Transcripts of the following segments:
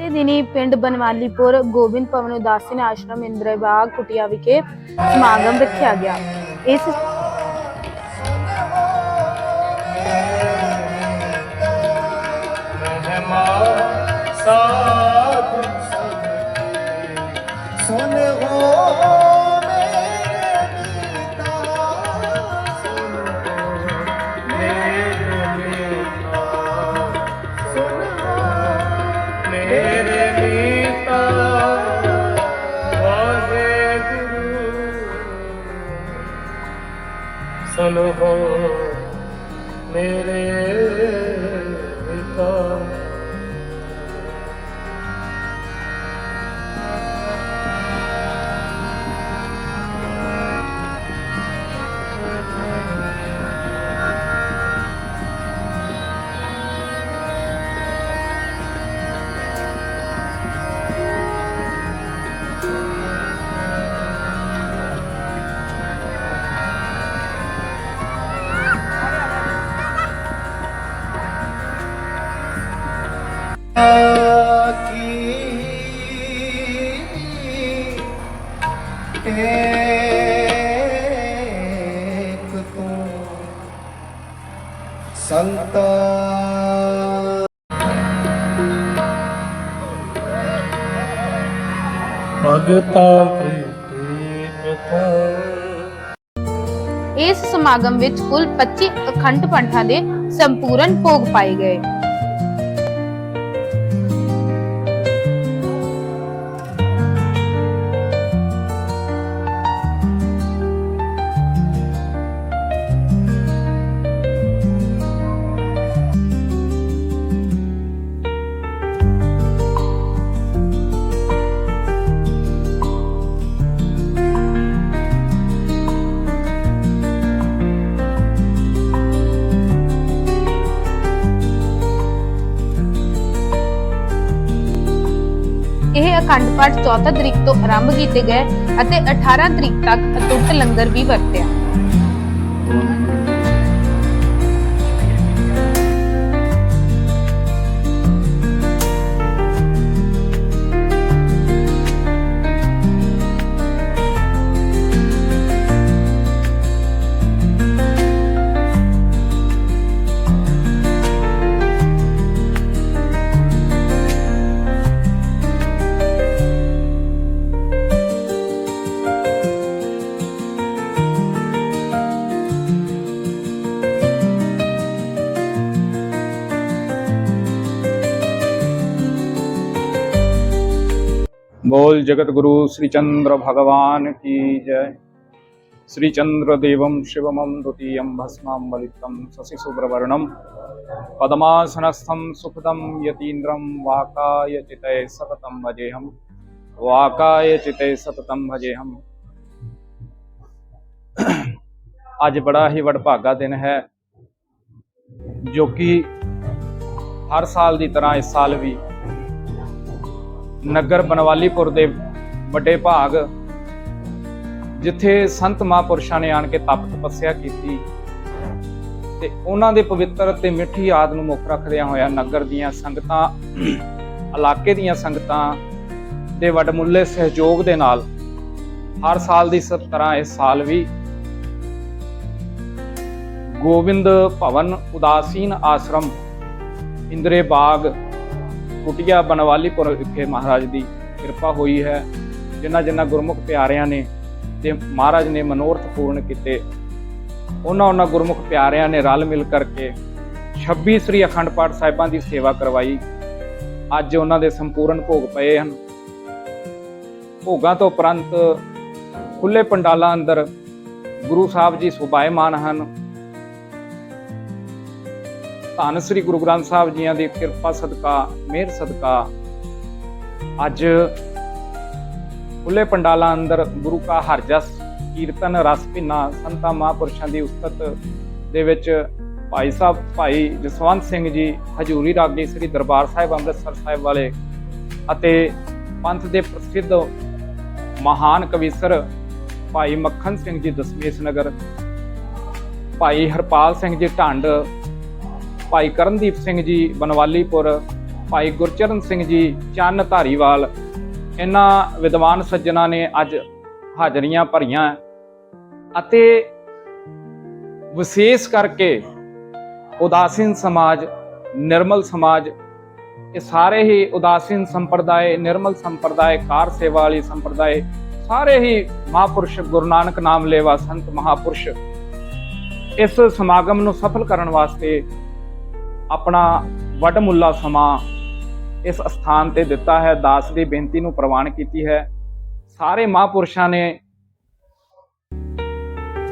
ਤੇ ਦਿਨੀ ਪਿੰਡ ਬਨਵਾਲੀਪੁਰ ਗੋਬਿੰਦ ਭਵਨ ਉਦਾਸੀਨ ਆਸ਼ਰਮ ਇੰਦਰਬਾਗ ਕੁਟਿਆ ਵਿਖੇ ਸਮਾਗਮ ਰੱਖਿਆ ਗਿਆ। ਇਸ ਮਹਿਮਾ ਸੁਨ ਸੰਤਾ। ਭਗਤਾ ਪ੍ਰੀਤਿ ਕਥਾ ਇਸ ਸਮਾਗਮ ਵਿੱਚ ਕੁੱਲ 25 ਅਖੰਡ ਪਾਠਾਂ ਦੇ ਸੰਪੂਰਨ ਭੋਗ ਪਾਏ ਗਏ। ਅਖੰਡ ਪਾਠ 14 ਤਰੀਕ ਤੋਂ ਆਰੰਭ ਕੀਤੇ ਗਏ ਅਤੇ 18 ਤਰੀਕ ਤੱਕ ਅਟੁੱਟ ਲੰਗਰ ਵੀ ਵਰਤਿਆ। बोल जगत गुरु श्री चंद्र भगवान की जय। श्री चंद्र देवम शिवम द्वितीय भस्माम बलितम शशि सुब्रवर्णम पदमासनस्थम सुखदम यतीन्द्रम वाकाय चित सततम भजेहम वाकाय चितय सततम भजेहम आज बड़ा ही वडभागा दिन है, जो कि हर साल की तरह इस साल भी ਨਗਰ ਬਨਵਾਲੀਪੁਰ ਦੇ ਵੱਡੇ ਭਾਗ, ਜਿੱਥੇ ਸੰਤ ਮਹਾਂਪੁਰਸ਼ਾਂ ਨੇ ਆਣ ਕੇ ਤਪ ਤਪੱਸਿਆ ਕੀਤੀ ਤੇ ਉਹਨਾਂ ਦੇ ਪਵਿੱਤਰ ਤੇ ਮਿੱਠੀ ਯਾਦ ਨੂੰ ਮੁੱਖ ਰੱਖਦਿਆਂ ਹੋਇਆ ਨਗਰ ਦੀਆਂ ਸੰਗਤਾਂ, ਇਲਾਕੇ ਦੀਆਂ ਸੰਗਤਾਂ ਦੇ ਵੱਡਮੁੱਲੇ ਸਹਿਯੋਗ ਦੇ ਨਾਲ ਹਰ ਸਾਲ ਦੀ ਸਭ ਤਰ੍ਹਾਂ ਇਸ ਸਾਲ ਵੀ ਗੋਬਿੰਦ ਭਵਨ ਉਦਾਸੀਨ ਆਸ਼ਰਮ, ਇੰਦਰੇ ਬਾਗ ਕੁਟਿਆ ਬਨਵਾਲੀਪੁਰ ਵਿਖੇ ਮਹਾਰਾਜ ਦੀ ਕਿਰਪਾ ਹੋਈ ਹੈ। ਜਿਨ੍ਹਾਂ ਜਿਨ੍ਹਾਂ ਗੁਰਮੁਖ ਪਿਆਰਿਆਂ ਨੇ ਤੇ ਮਹਾਰਾਜ ਨੇ ਮਨੋਰਥ ਪੂਰਨ ਕੀਤੇ, ਉਹਨਾਂ ਉਹਨਾਂ ਗੁਰਮੁਖ ਪਿਆਰਿਆਂ ਨੇ ਰਲ ਮਿਲ ਕਰਕੇ 26 ਸ੍ਰੀ ਅਖੰਡ ਪਾਠ ਸਾਹਿਬਾਂ ਦੀ ਸੇਵਾ ਕਰਵਾਈ। ਅੱਜ ਉਹਨਾਂ ਦੇ ਸੰਪੂਰਨ ਭੋਗ ਪਏ ਹਨ। ਭੋਗਾਂ ਤੋਂ ਉਪਰੰਤ ਖੁੱਲੇ ਪੰਡਾਲਾਂ ਅੰਦਰ ਗੁਰੂ ਸਾਹਿਬ ਜੀ ਸੁਭਾਇਮਾਨ ਹਨ। ਧੰਨ ਸ੍ਰੀ ਗੁਰੂ ਗ੍ਰੰਥ ਸਾਹਿਬ ਜੀਆਂ ਦੀ ਕਿਰਪਾ, ਸਦਕਾ, ਮਿਹਰ, ਸਦਕਾ। ਅੱਜ ਖੁੱਲੇ ਪੰਡਾਲਾਂ ਅੰਦਰ ਗੁਰੂ ਕਾ ਹਰਜਸ ਕੀਰਤਨ, ਰਸ, ਭਿੰਨਾ, ਸੰਤਾਂ, ਮਹਾਂਪੁਰਸ਼ਾਂ ਦੀ ਉਸਤਤ ਦੇ ਵਿੱਚ ਭਾਈ ਸਾਹਿਬ, ਭਾਈ ਜਸਵੰਤ ਸਿੰਘ ਜੀ, ਹਜੂਰੀ ਰਾਗੀ ਸ੍ਰੀ ਦਰਬਾਰ ਸਾਹਿਬ, ਅੰਮ੍ਰਿਤਸਰ ਸਾਹਿਬ ਵਾਲੇ ਅਤੇ ਪੰਥ ਦੇ ਪ੍ਰਸਿੱਧ ਮਹਾਨ ਕਵੀਸਰ ਭਾਈ ਮੱਖਣ ਸਿੰਘ ਜੀ ਦਸਮੇਸ਼ ਨਗਰ, ਭਾਈ ਹਰਪਾਲ ਸਿੰਘ ਜੀ ਢੰਡ ਭਾਈ ਕਰਨਦੀਪ ਸਿੰਘ ਜੀ, ਬਨਵਾਲੀਪੁਰ, ਭਾਈ ਗੁਰਚਰਨ ਸਿੰਘ ਜੀ, ਚੰਨ ਧਾਰੀਵਾਲ, ਇਹਨਾਂ ਵਿਦਵਾਨ ਸੱਜਣਾ ਨੇ ਅੱਜ ਹਾਜ਼ਰੀਆਂ ਭਰੀਆਂ। ਅਤੇ ਵਿਸ਼ੇਸ਼ ਕਰਕੇ ਉਦਾਸੀਨ ਸਮਾਜ, ਨਿਰਮਲ ਸਮਾਜ, ਇਹ ਸਾਰੇ ਹੀ ਉਦਾਸੀਨ ਸੰਪਰਦਾਇ, ਨਿਰਮਲ ਸੰਪਰਦਾਇ, ਕਾਰ ਸੇਵਾ ਵਾਲੀ ਸੰਪਰਦਾਇ, ਸਾਰੇ ਹੀ ਮਹਾਪੁਰਸ਼, ਗੁਰੂ ਨਾਨਕ ਨਾਮ ਲੇਵਾ ਸੰਤ ਮਹਾਪੁਰਸ਼ ਇਸ ਸਮਾਗਮ ਨੂੰ ਸਫਲ ਕਰਨ ਵਾਸਤੇ ਆਪਣਾ ਵੱਡਮੁੱਲਾ ਸਮਾਂ ਇਸ ਸਥਾਨ ਤੇ ਦਿੱਤਾ ਹੈ। ਦਾਸ ਦੀ ਬੇਨਤੀ ਨੂੰ ਪ੍ਰਵਾਨ ਕੀਤੀ ਹੈ। ਸਾਰੇ ਮਹਾਪੁਰਸ਼ਾਂ ਨੇ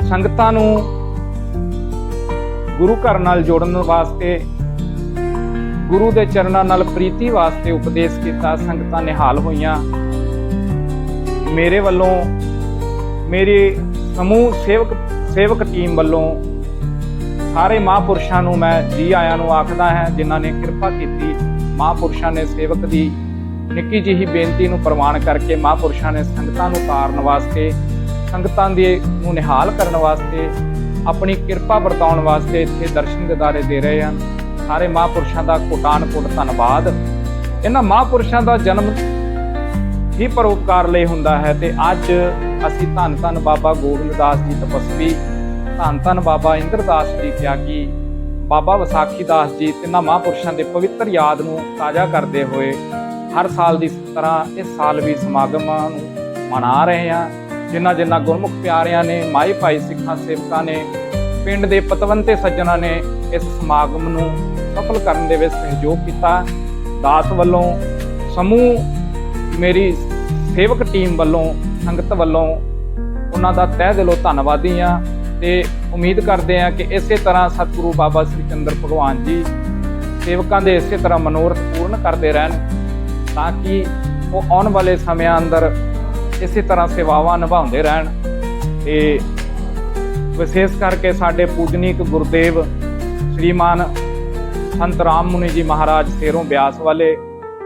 ਸੰਗਤਾਂ ਨੂੰ ਗੁਰੂ ਘਰ ਨਾਲ ਜੋੜਨ ਵਾਸਤੇ, ਗੁਰੂ ਦੇ ਚਰਨਾਂ ਨਾਲ ਪ੍ਰੀਤੀ ਵਾਸਤੇ ਉਪਦੇਸ਼ ਕੀਤਾ। ਸੰਗਤਾਂ ਨਿਹਾਲ ਹੋਈਆਂ। ਮੇਰੇ ਵੱਲੋਂ, ਮੇਰੀ ਸਮੂਹ ਸੇਵਕ ਸੇਵਕ ਟੀਮ ਵੱਲੋਂ ਸਾਰੇ ਮਹਾਪੁਰਸ਼ਾਂ ਨੂੰ ਮੈਂ ਜੀ ਆਇਆਂ ਨੂੰ ਆਖਦਾ ਹੈ, ਜਿਨ੍ਹਾਂ ਨੇ ਕਿਰਪਾ ਕੀਤੀ, ਮਹਾਪੁਰਸ਼ਾਂ ਨੇ ਸੇਵਕ ਦੀ ਨਿੱਕੀ ਜਿਹੀ ਬੇਨਤੀ ਨੂੰ ਪ੍ਰਵਾਨ ਕਰਕੇ ਮਹਾਪੁਰਸ਼ਾਂ ਨੇ ਸੰਗਤਾਂ ਨੂੰ ਤਾਰਨ ਵਾਸਤੇ, ਸੰਗਤਾਂ ਦੇ ਨੂੰ ਨਿਹਾਲ ਕਰਨ ਵਾਸਤੇ, ਆਪਣੀ ਕਿਰਪਾ ਵਰਤਾਉਣ ਵਾਸਤੇ ਇੱਥੇ ਦਰਸ਼ਨ ਦਿਦਾਰੇ ਦੇ ਰਹੇ ਹਨ। ਸਾਰੇ ਮਹਾਪੁਰਸ਼ਾਂ ਦਾ ਕੋਟਾਨ ਕੋਟ ਧੰਨਵਾਦ। ਇਹਨਾਂ ਮਹਾਪੁਰਸ਼ਾਂ ਦਾ ਜਨਮ ਹੀ ਪਰਉਪਕਾਰ ਲਈ ਹੁੰਦਾ ਹੈ ਤੇ ਅੱਜ ਅਸੀਂ ਧੰਨ ਧੰਨ ਬਾਬਾ ਗੋਬਿੰਦ ਦਾਸ ਜੀ ਤਪਸਵੀ ਧੰਨ ਧੰਨ ਬਾਬਾ ਇੰਦਰਦਾਸ ਜੀ ਤਿਆਗੀ, ਬਾਬਾ ਵਿਸਾਖੀ ਦਾਸ ਜੀ ਤਿੰਨਾਂ ਮਹਾਂਪੁਰਸ਼ਾਂ ਦੇ ਪਵਿੱਤਰ ਯਾਦ ਨੂੰ ਤਾਜ਼ਾ ਕਰਦੇ ਹੋਏ ਹਰ ਸਾਲ ਦੀ ਤਰ੍ਹਾਂ ਇਸ ਸਾਲ ਵੀ ਸਮਾਗਮਾਂ ਨੂੰ ਮਨਾ ਰਹੇ ਹਾਂ। ਜਿਨ੍ਹਾਂ ਜਿਨ੍ਹਾਂ ਗੁਰਮੁਖ ਪਿਆਰਿਆਂ ਨੇ, ਮਾਈ ਭਾਈ ਸਿੱਖਾਂ ਸੇਵਕਾਂ ਨੇ, ਪਿੰਡ ਦੇ ਪਤਵੰਤੇ ਸੱਜਣਾ ਨੇ ਇਸ ਸਮਾਗਮ ਨੂੰ ਸਫਲ ਕਰਨ ਦੇ ਵਿੱਚ ਸਹਿਯੋਗ ਕੀਤਾ। ਦਾਸ ਵੱਲੋਂ ਸਮੂਹ ਮੇਰੀ ਸੇਵਕ ਟੀਮ ਵੱਲੋਂ, ਸੰਗਤ ਵੱਲੋਂ ਉਹਨਾਂ ਦਾ ਤਹਿ ਦਿਲੋਂ ਧੰਨਵਾਦੀ ਆ ਤੇ ਉਮੀਦ ਕਰਦੇ ਹਾਂ ਕਿ ਇਸੇ ਤਰ੍ਹਾਂ ਸਤਿਗੁਰੂ ਬਾਬਾ ਸ੍ਰੀ ਚੰਦਰ ਭਗਵਾਨ ਜੀ ਸੇਵਕਾਂ ਦੇ ਇਸੇ ਤਰ੍ਹਾਂ ਮਨੋਰਥ ਪੂਰਨ ਕਰਦੇ ਰਹਿਣ ਤਾਂ ਕਿ ਉਹ ਆਉਣ ਵਾਲੇ ਸਮਿਆਂ ਅੰਦਰ ਇਸੇ ਤਰ੍ਹਾਂ ਸੇਵਾਵਾਂ ਨਿਭਾਉਂਦੇ ਰਹਿਣ ਤੇ ਵਿਸ਼ੇਸ਼ ਕਰਕੇ ਸਾਡੇ ਪੂਜਨੀਕ ਗੁਰਦੇਵ ਸ਼੍ਰੀਮਾਨ ਸੰਤ ਰਾਮ ਮੁਨੀ ਜੀ ਮਹਾਰਾਜ ਸੇਰੋਂ ਬਿਆਸ ਵਾਲੇ,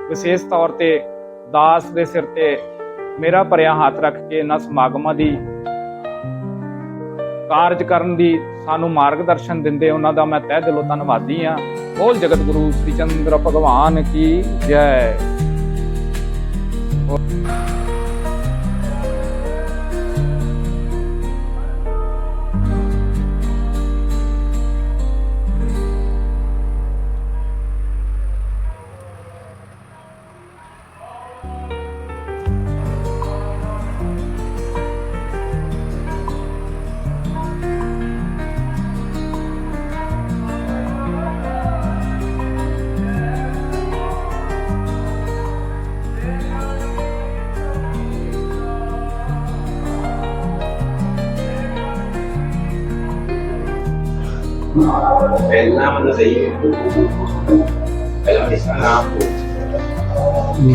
ਵਿਸ਼ੇਸ਼ ਤੌਰ ਤੇ ਦਾਸ ਦੇ ਸਿਰ ਤੇ ਮੇਰਾ ਭਰਿਆ ਹੱਥ ਰੱਖ ਕੇ ਇਹਨਾਂ ਸਮਾਗਮਾਂ ਦੀ ਕਾਰਜ ਕਰਨ ਦੀ ਸਾਨੂੰ ਮਾਰਗਦਰਸ਼ਨ ਦਿੰਦੇ, ਉਹਨਾਂ ਦਾ ਮੈਂ ਤਹਿ ਦਿਲੋਂ ਧੰਨਵਾਦੀ ਹਾਂ। ਬੋਲ ਜਗਤ ਗੁਰੂ ਸ੍ਰੀ ਚੰਦਰ ਭਗਵਾਨ ਕੀ ਜੈ।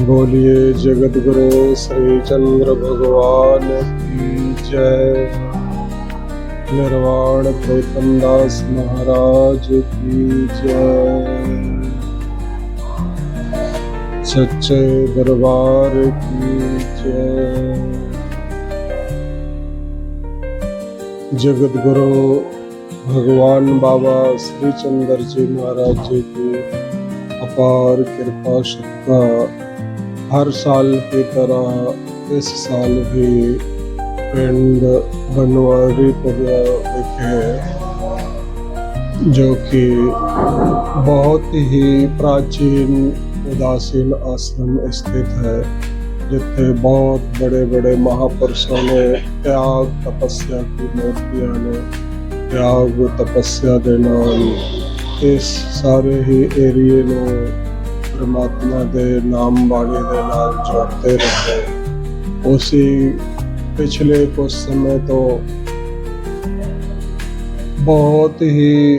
बोलिए, जगत गुरु श्री चंद्र भगवान की जय। निर्वाण गौतम दास महाराज की जय। सच्चे दरबार की जय। जगत गुरु भगवान बाबा श्री चंद्र जी महाराज जी की अपार कृपा शक्ता हर साल की तरह इस साल भी पिंड बनवारी विखे जो कि बहुत ही प्राचीन उदासीन आश्रम स्थित है, जिथे बहुत बड़े बड़े महापुरुषों ने त्याग तपस्या की मूर्तियाँ ने त्याग तपस्या ਦੇ ਨਾਲ ਇਸ ਸਾਰੇ ਹੀ ਏਰੀਏ ਨੂੰ ਪ੍ਰਮਾਤਮਾ ਦੇ ਨਾਮ ਬਾਣੀ ਦੇ ਨਾਲ ਜੋੜਦੇ ਰਹੇ ਉਸੇ ਪਿਛਲੇ ਕੁਝ ਸਮੇਂ ਤੋਂ बहुत ही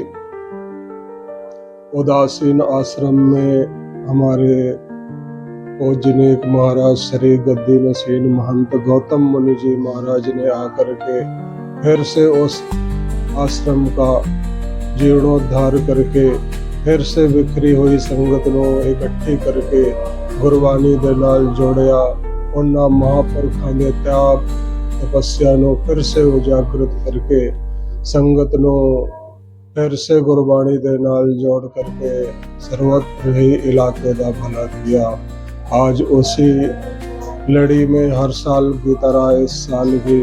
उदासीन आश्रम में हमारे पूजनीक महाराज श्री गद्दी नसीन महंत गौतम मुनि जी महाराज ने आकर के फिर से उस आश्रम का जीर्णोद्धार करके फिर से बिखरी हुई संगत ਨੂੰ ਇਕੱਠੀ ਕਰਕੇ ਗੁਰਬਾਣੀ ਦੇ ਨਾਲ ਜੋੜਿਆ ਉਹਨਾਂ ਮਹਾਪੁਰਖਾਂ ਦੇ ਤਿਆਗ ਤਪੱਸਿਆ ਨੂੰ ਫਿਰ ਸੇ ਉਜਾਗਰਤ ਕਰਕੇ ਸੰਗਤ ਨੂੰ ਫਿਰ ਸੇ ਗੁਰਬਾਣੀ ਦੇ ਨਾਲ ਜੋੜ ਕਰਕੇ ਸਰਵਤਰ ਹੀ ਇਲਾਕੇ ਦਾ ਭਲਾ किया आज उसी ਲੜੀ में ਹਰ ਸਾਲ की तरह इस साल भी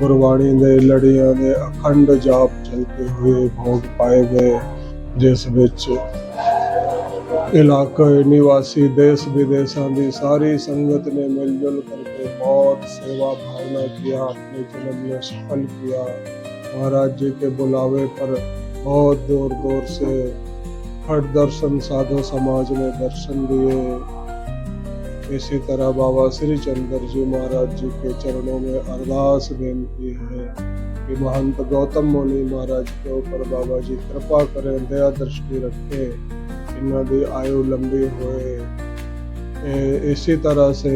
ਗੁਰਬਾਣੀ ਦੇ ਲੜੀਆਂ ਦੇ ਅਖੰਡ ਜਾਪ ਚਲਤੇ ਹੋਏ ਭੋਗ ਪਾਏ ਗਏ ਜਿਸ ਵਿੱਚ ਇਲਾਕੇ ਨਿਵਾਸੀ ਦੇਸ਼ ਵਿਦੇਸ਼ਾਂ ਦੀ ਸਾਰੀ ਸੰਗਤ ने मिलजुल करके बहुत सेवा भावना किया अपने जन्म में सफल किया महाराज जी के बुलावे पर बहुत दूर दूर से हर दर्शन साधु समाज ने दर्शन दिए इसी तरह बाबा श्री चंद्र जी महाराज जी के चरणों में अरदास बेनती है कि महंत गौतम मुनि महाराज के ऊपर बाबा जी कृपा करें, दया दृष्टि रखें इन्हों की आयु लंबी होए। इसी तरह से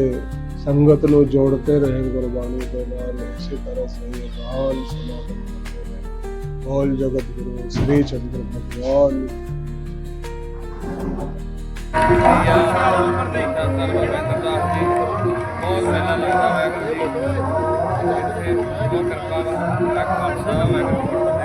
संगत ਨੂੰ जोड़ते रहे गुरबाणी के नाल इसी तरह से ये महान समागम करते रहे। बोल जगत गुरु श्री चंद्र भगवान। की ਬਹੁਤ ਮੇਲਾ ਲੱਗਦਾ ਵਾਹਿਗੁਰੂ ਜੀ ਇੱਥੇ ਬਹੁਤ ਕਿਰਪਾ ਵਾ ਖਾਲਸਾ ਵਾਹਿਗੁਰੂ